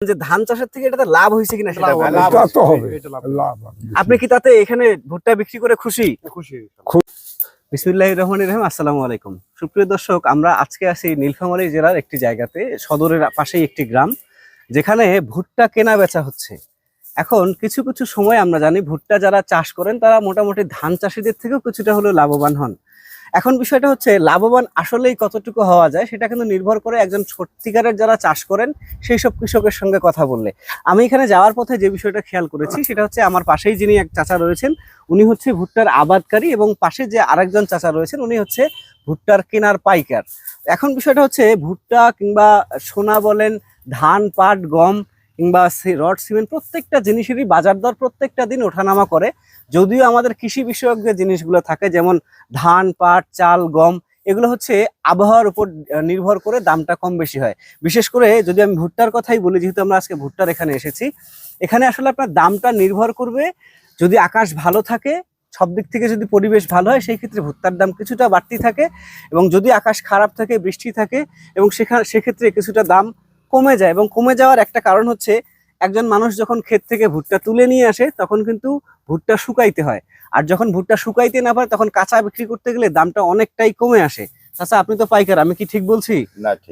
যে ধান চাষের থেকে এটাতে লাভ হয়েছে কিনা সেটা লাভ, তা হবে। আপনি কি তাতে এখানে ভুট্টা বিক্রি করে খুশি? খুশি। বিসমুল্লাহ রহমান রহিম আসসালামু আলাইকুম। সুপ্রিয় দর্শক আমরা আজকে আছি নীলফামারী জেলার একটি জায়গাতে সদরের পাশেই একটি গ্রাম যেখানে ভুট্টা কেনা বেচা হচ্ছে। এখন কিছু কিছু সময় আমরা জানি ভুট্টা যারা চাষ করেন, তারা মোটামুটি ধান চাষিদের থেকেও কিছুটা হলেও লাভবান হন। এখন বিষয়টা হচ্ছে, লাভবান আসলেই কতটুকু হওয়া যায় সেটা কিন্তু নির্ভর করে একজন সত্যিকারের যারা চাষ করেন, সেই সব কৃষকের সঙ্গে কথা বললে। আমি এখানে যাওয়ার পথে যে বিষয়টা খেয়াল করেছি, সেটা হচ্ছে আমার পাশেই যিনি এক চাচা রয়েছেন, উনি হচ্ছে ভুট্টার আবাদকারী এবং পাশে যে আরেকজন চাচা রয়েছেন, উনি হচ্ছে ভুট্টার কেনার পাইকার। এখন বিষয়টা হচ্ছে, ভুট্টা কিংবা সোনা বলেন ধান, পাট, গম কিংবা রড, সিমেন্ট প্রত্যেকটা জিনিসেরই বাজার দর প্রত্যেকটা দিন ওঠানামা করে। যদিও আমাদের কৃষি বিষয়ক যে জিনিসগুলো থাকে, যেমন ধান, পাট, চাল, গম, এগুলো হচ্ছে আবহাওয়ার উপর নির্ভর করে দামটা কম বেশি হয়। বিশেষ করে যদি আমি ভুট্টার কথাই বলি, যেহেতু আমরা আজকে ভুট্টার এখানে এসেছি, এখানে আসলে আপনার দামটা নির্ভর করবে যদি আকাশ ভালো থাকে, সব দিক থেকে যদি পরিবেশ ভালো হয়, সেই ক্ষেত্রে ভুট্টার দাম কিছুটা বাড়তি থাকে এবং যদি আকাশ খারাপ থাকে, বৃষ্টি থাকে এবং সেখানে সেক্ষেত্রে কিছুটা দাম কমে যায় এবং কমে যাওয়ার একটা কারণ হচ্ছে একজন মানুষ যখন ক্ষেত থেকে ভুট্টা তুলে নিয়ে আসে তখন কিন্তু ভুট্টা শুকাইতে হয়। আর যখন ভুট্টা শুকাইতে না পারে তখন কাঁচা বিক্রি করতে গেলে দামটা অনেকটাই কমে আসে। আচ্ছা আপনি তো পাইকার আমি কি ঠিক বলছি?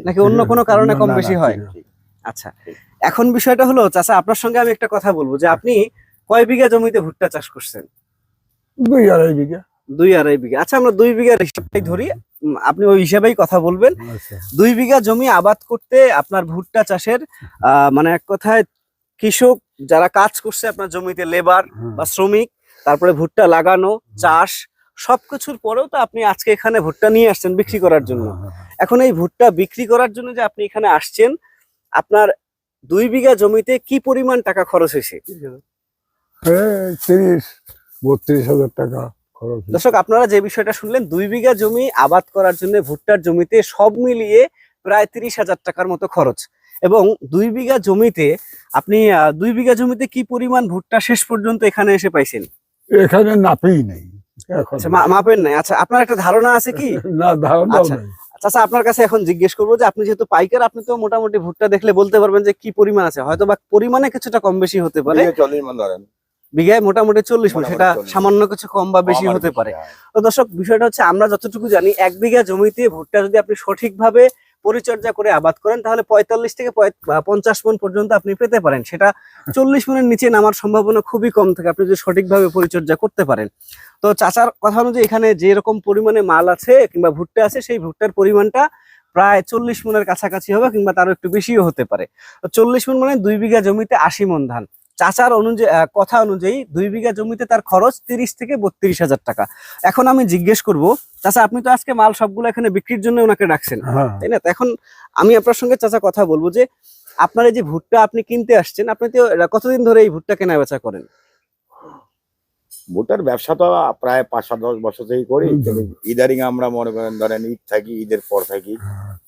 নাকি অন্য কোনো কারণে কম বেশি হয়। আচ্ছা এখন বিষয়টা হলো চাচা আপনার সঙ্গে আমি একটা কথা বলব যে আপনি কয় বিঘা জমিতে ভুট্টা চাষ করছেন? দুই আড়াই বিঘা। দুই আড়াই বিঘা। আচ্ছা আমরা দুই বিঘার হিসাবটাই ধরি। আপনি ওই হিসাবেই কথা বলবেন। আচ্ছা। দুই বিঘা জমি আবাদ করতে আপনার ভুট্টা চাষের মানে এক কথায় কৃষক যারা কাজ করছে আপনার জমিতে লেবার হ্যাঁ। বা শ্রমিক তারপরে ভুট্টা লাগানো চাষ সবকিছুর পরেও তো আপনি আজকে এখানে ভুট্টা নিয়ে আসছেন বিক্রি করার জন্য। হ্যাঁ, এখন এই ভুট্টা বিক্রি করার জন্য যে আপনি এখানে আসছেন আপনার দুই বিঘা জমিতে কি পরিমাণ টাকা খরচ হয়েছে? তিরিশ বত্রিশ হাজার টাকা। খরচ হয়েছে। দর্শক আপনারা যে বিষয়টা শুনলেন দুই বিঘা জমি আবাদ করার জন্য ভুট্টার জমিতে সব মিলিয়ে প্রায় তিরিশ হাজার টাকার মতো খরচ। এবং দুই বিঘা জমিতে আপনি দুই বিঘা জমিতে কি পরিমাণ ভুট্টা শেষ পর্যন্ত এখানে এসে পাইছেন? এখানে নাপেই নেই। আচ্ছা মাপেন নাই। আচ্ছা আপনার একটা ধারণা আছে কি? না ধারণাও আচ্ছা। আচ্ছা আপনার কাছে এখন জিজ্ঞেস করব যে আপনি যেহেতু পাইকার আপনি তো মোটামুটি ভুট্টা দেখলে বলতে পারবেন যে কি পরিমাণ আছে। হয়তো বা পরিমাণে কিছুটা কম বেশি হতে পারে। মন বিঘায় মোটামুটি চল্লিশ মোটামুটি সেটা সামান্য কিছু কম বা বেশি হতে পারে। হ্যাঁ। তো দর্শক বিষয়টা হচ্ছে আমরা যতটুকু জানি এক বিঘা জমিতে ভুট্টা যদি আপনি সঠিকভাবে পরিচর্যা করে আবাদ করেন তাহলে পঁয়তাল্লিশ থেকে পঞ্চাশ মন পর্যন্ত আপনি পেতে পারেন। সেটা চল্লিশ মনের নিচে নামার সম্ভাবনা খুবই কম থাকে আপনি যদি সঠিকভাবে পরিচর্যা করতে পারেন। তো চাচার কথা অনুযায়ী এখানে যে রকম পরিমাণে মাল আছে কিংবা ভুট্টা আছে সেই ভুট্টার পরিমাণটা প্রায় চল্লিশ মনের কাছাকাছি হবে কিংবা তারও একটু বেশিও হতে পারে। চল্লিশ মন মানে দুই বিঘা জমিতে আশি মন ধান। চাচার অনুযায়ী কথা অনুযায়ী দুই বিঘা জমিতে তার খরচ তিরিশ থেকে বত্রিশ হাজার টাকা। এখন আমি জিজ্ঞেস করব চাচা আপনি তো আজকে মাল সবগুলো এখানে বিক্রির জন্য ওনাকে ডাকছেন হ্যাঁ। তাই না? এখন আমি আপনার সঙ্গে চাচা কথা বলব যে আপনার এই যে ভুট্টা আপনি কিনতে আসছেন আপনি তো কতদিন ধরে এই ভুট্টা কেনা বেচা করেন? ভুট্টার ব্যবসা তো প্রায় পাঁচ সাত দশ বছর থেকেই করি। ইদারিং আমরা মনে করেন ধরেন ঈদ থাকি ঈদের পর থাকি।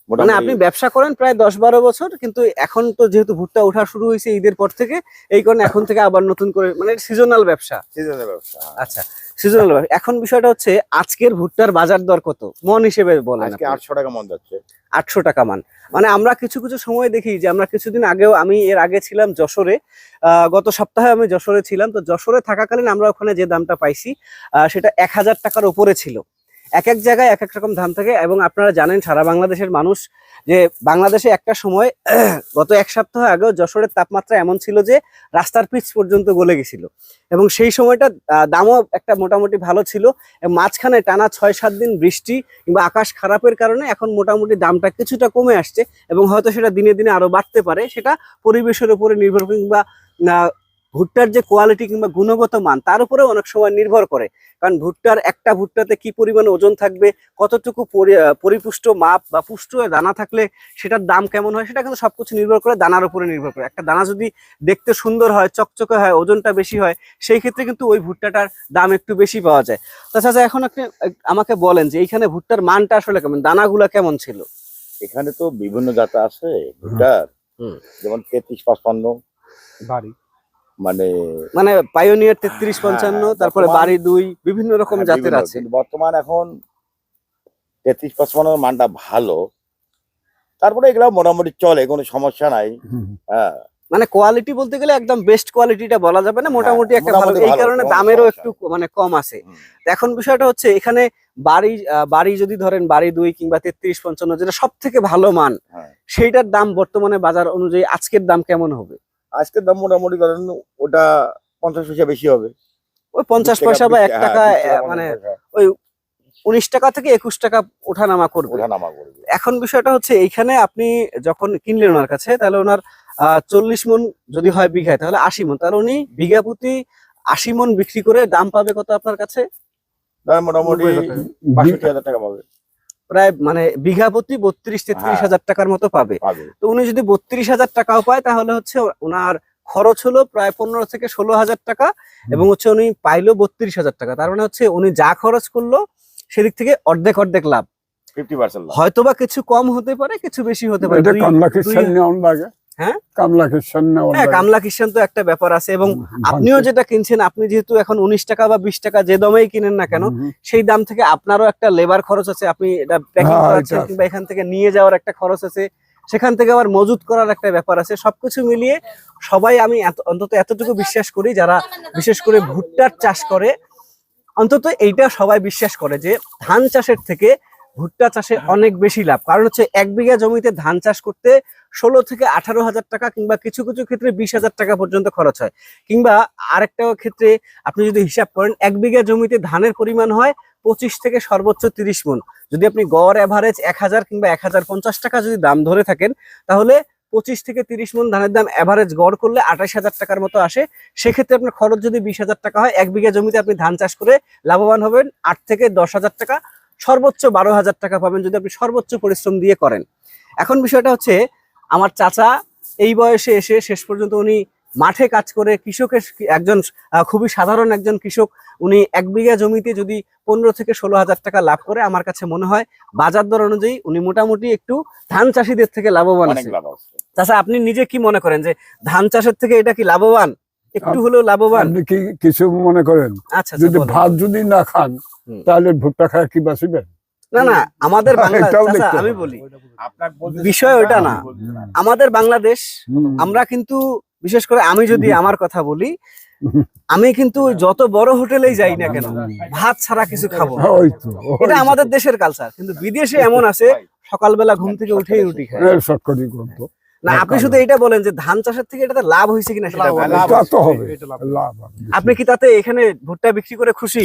মানে আপনি ব্যবসা করেন প্রায় দশ বারো বছর কিন্তু এখন তো যেহেতু ভুট্টা ওঠা শুরু হয়েছে ঈদের পর থেকে এই কারণে এখন থেকে আবার নতুন করে মানে সিজনাল ব্যবসা। সিজনাল ব্যবসা আচ্ছা সিজনাল ব্যবসা। এখন বিষয়টা হচ্ছে আজকের ভুট্টার বাজার দর কত? মন হিসেবে বলেন আজকে আটশো টাকা মন যাচ্ছে। আটশো টাকা মান। মানে আমরা কিছু কিছু সময় দেখি যে আমরা কিছুদিন আগেও আমি এর আগে ছিলাম যশোরে আহ, গত সপ্তাহে আমি যশোরে ছিলাম তো যশোরে থাকাকালীন আমরা ওখানে যে দামটা পাইছি আহ, সেটা এক হাজার টাকার উপরে ছিল। এক এক জায়গায় এক এক রকম ধান থাকে এবং আপনারা জানেন সারা বাংলাদেশের মানুষ যে বাংলাদেশে একটা সময় গত এক সপ্তাহ আগেও যশোরের তাপমাত্রা এমন ছিল যে রাস্তার পিচ পর্যন্ত গলে গেছিল। এবং সেই সময়টা দামও একটা মোটামুটি ভালো ছিল। মাঝখানে টানা ছয় সাত দিন বৃষ্টি কিংবা আকাশ খারাপের কারণে এখন মোটামুটি দামটা কিছুটা কমে আসছে এবং হয়তো সেটা দিনে দিনে আরও বাড়তে পারে। সেটা পরিবেশের উপরে নির্ভর কিংবা ভুট্টার যে কোয়ালিটি কিংবা গুণগত মান তার উপরে অনেক সময় নির্ভর করে। কারণ ভুট্টার একটা ভুট্টাতে কি পরিমাণে ওজন থাকবে কতটুকু পরিপুষ্ট মাপ বা পুষ্ট দানা থাকলে সেটার দাম কেমন হয় সেটা কিন্তু সবকিছু নির্ভর করে দানার উপরে নির্ভর করে। একটা দানা যদি দেখতে সুন্দর হয় চকচকে হয় ওজনটা বেশি হয় সেই ক্ষেত্রে কিন্তু ওই ভুট্টাটার দাম একটু বেশি পাওয়া যায়। তাছাড়া এখন আপনি আমাকে বলেন যে এইখানে ভুট্টার মানটা আসলে কেমন দানাগুলা কেমন ছিল? এখানে তো বিভিন্ন জাত আছে ভুট্টার হুম। যেমন তেত্রিশ পাঁচপান্ন। বাড়ি। মানে মানে পাইওনিয়ার তেত্রিশ পঞ্চান্ন হ্যাঁ, তারপরে বাড়ি দুই বিভিন্ন রকম হ্যাঁ, জাতের আছে। বর্তমান এখন তেত্রিশ পাঁচপান্নের মানটা ভালো। তারপরে এগুলা মোটামুটি চলে কোনো সমস্যা নাই। হ্যাঁ। মানে কোয়ালিটি বলতে গেলে একদম বেস্ট কোয়ালিটিটা বলা যাবে না মোটামুটি একটা ভালো। এই কারণে দামেরও একটু মানে কম আছে। এখন বিষয়টা হচ্ছে এখানে বাড়ি বাড়ি যদি ধরেন বাড়ি দুই কিংবা তেত্রিশ পঞ্চান্ন যেটা সব থেকে ভালো মান হ্যাঁ। সেইটার দাম বর্তমানে বাজার অনুযায়ী আজকের দাম কেমন হবে? আজকের দাম মোটামুটি ধরেন ওটা পঞ্চাশ পয়সা বেশি হবে। ওই পঞ্চাশ পয়সা বা এক হ্যাঁ, টাকা মানে ওই উনিশ টাকা থেকে একুশ টাকা ওঠানামা করবে। ওঠানামা করবে। এখন বিষয়টা হচ্ছে এইখানে আপনি যখন কিনলেন ওনার কাছে তাহলে ওনার চল্লিশ মন যদি হয় বিঘায় তাহলে আশি মন। তাহলে উনি বিঘা প্রতি আশি মন বিক্রি করে দাম পাবে কত আপনার কাছে? মোটামুটি বাষট্টি হাজার টাকা পাবে। প্রায় মানে বিঘা প্রতি বত্রিশ তেত্রিশ হ্যাঁ। হাজার টাকার মতো পাবে। পাবে। তো উনি যদি বত্রিশ হাজার টাকাও পায় তাহলে হচ্ছে ওনার খরচ হলো প্রায় পনেরো থেকে ষোলো হাজার টাকা এবং হচ্ছে উনি পাইলো বত্রিশ হাজার টাকা। তার মানে হচ্ছে উনি যা খরচ করল সেদিক থেকে অর্ধেক অর্ধেক লাভ। হয়তোবা কিছু কম হতে পারে কিছু বেশি হতে পারে। হ্যাঁ? কামলা নেওয়ার হ্যাঁ। কামলা খ্রিস্টান তো একটা ব্যাপার আছে এবং আপনিও যেটা কিনছেন আপনি যেহেতু এখন উনিশ টাকা বা বিশ টাকা যে দামেই কিনেন না কেন সেই দাম থেকে আপনারও একটা লেবার খরচ আছে আপনি এটা প্যাকিং হ্যাঁ, করাচ্ছেন কিংবা এখান থেকে নিয়ে যাওয়ার একটা খরচ আছে সেখান থেকে আবার মজুত করার একটা ব্যাপার আছে সবকিছু মিলিয়ে সবাই আমি অন্তত এতটুকু বিশ্বাস করি যারা বিশেষ করে ভুট্টার চাষ করে অন্তত এইটা সবাই বিশ্বাস করে যে ধান চাষের থেকে ভুট্টা চাষে অনেক বেশি লাভ। কারণ হচ্ছে এক বিঘা জমিতে ধান চাষ করতে ষোলো থেকে আঠারো হাজার টাকা কিংবা কিছু কিছু ক্ষেত্রে বিশ হাজার টাকা পর্যন্ত খরচ হয়। কিংবা আরেকটা ক্ষেত্রে আপনি যদি হিসাব করেন এক বিঘা জমিতে ধানের পরিমাণ হয় পঁচিশ থেকে সর্বোচ্চ তিরিশ মন। যদি আপনি গড় অ্যাভারেজ এক হাজার কিংবা এক হাজার পঞ্চাশ টাকা যদি দাম ধরে থাকেন তাহলে পঁচিশ থেকে তিরিশ মন ধানের দাম অ্যাভারেজ গড় করলে আঠাশ হাজার টাকার মতো আসে। সেক্ষেত্রে আপনার খরচ যদি বিশ হাজার টাকা হয় এক বিঘা জমিতে আপনি ধান চাষ করে লাভবান হবেন আট থেকে দশ হাজার টাকা। সর্বোচ্চ বারো হাজার টাকা পাবেন যদি আপনি সর্বোচ্চ পরিশ্রম দিয়ে করেন। এখন বিষয়টা হচ্ছে আমার চাচা এই বয়সে এসে শেষ পর্যন্ত উনি মাঠে কাজ করে কৃষকের একজন আহ, খুবই সাধারণ একজন কৃষক উনি এক বিঘা জমিতে যদি পনেরো থেকে ষোলো হাজার টাকা লাভ করে আমার কাছে মনে হয় বাজার দর অনুযায়ী উনি মোটামুটি একটু ধান চাষিদের থেকে লাভবান আছে। চাচা আপনি নিজে কি মনে করেন যে ধান চাষের থেকে এটা কি লাভবান? একটু হলেও লাভবান? কিছু মনে করেন? আচ্ছা আচ্ছা, যদি। ভাত যদি না খান। তাহলে ভুট্টা খায় কি বাঁচিবেন না না আমাদের দেখতে আমি বলি আপনার বিষয় ওইটা না। আমাদের বাংলাদেশ আমরা কিন্তু বিশেষ করে আমি যদি আমার কথা বলি আমি কিন্তু যত বড় হোটেলেই যাই না কেন ভাত ছাড়া কিছু খাব না। হ্যাঁ, এটা আমাদের দেশের কালচার কিন্তু বিদেশে এমন আছে সকালবেলা ঘুম থেকে উঠেই রুটি খায়। হ্যাঁ, শর্টকটি করতো। না আপনি শুধু এটা বলেন যে ধান চাষের থেকে এটাতে লাভ হয়েছে কিনা সেটা হবে। লাভ। আপনি কি তাতে এখানে ভুট্টা বিক্রি করে খুশি?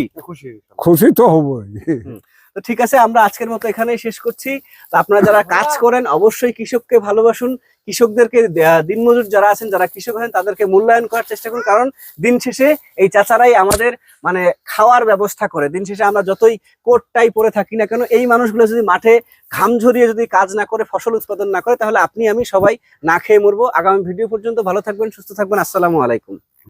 খুশি তো হবই। তো ঠিক আছে আমরা আজকের মতো এখানেই শেষ করছি। তো আপনারা যারা কাজ করেন অবশ্যই কৃষককে ভালোবাসুন। কৃষকদেরকে দিনমজুর যারা আছেন, যারা কৃষক আছেন, তাদেরকে মূল্যায়ন করার চেষ্টা করুন। কারণ দিন শেষে এই চাচারাই আমাদের মানে খাওয়ার ব্যবস্থা করে। দিন শেষে আমরা যতই কোটটাই পরে থাকি না কেন, এই মানুষগুলো যদি মাঠে ঘাম ঝরিয়ে যদি কাজ না করে, ফসল উৎপাদন না করে, তাহলে আপনি, আমি সবাই না খেয়ে মরবো। আগামী ভিডিও পর্যন্ত ভালো থাকবেন, সুস্থ থাকবেন। আসসালামু আলাইকুম।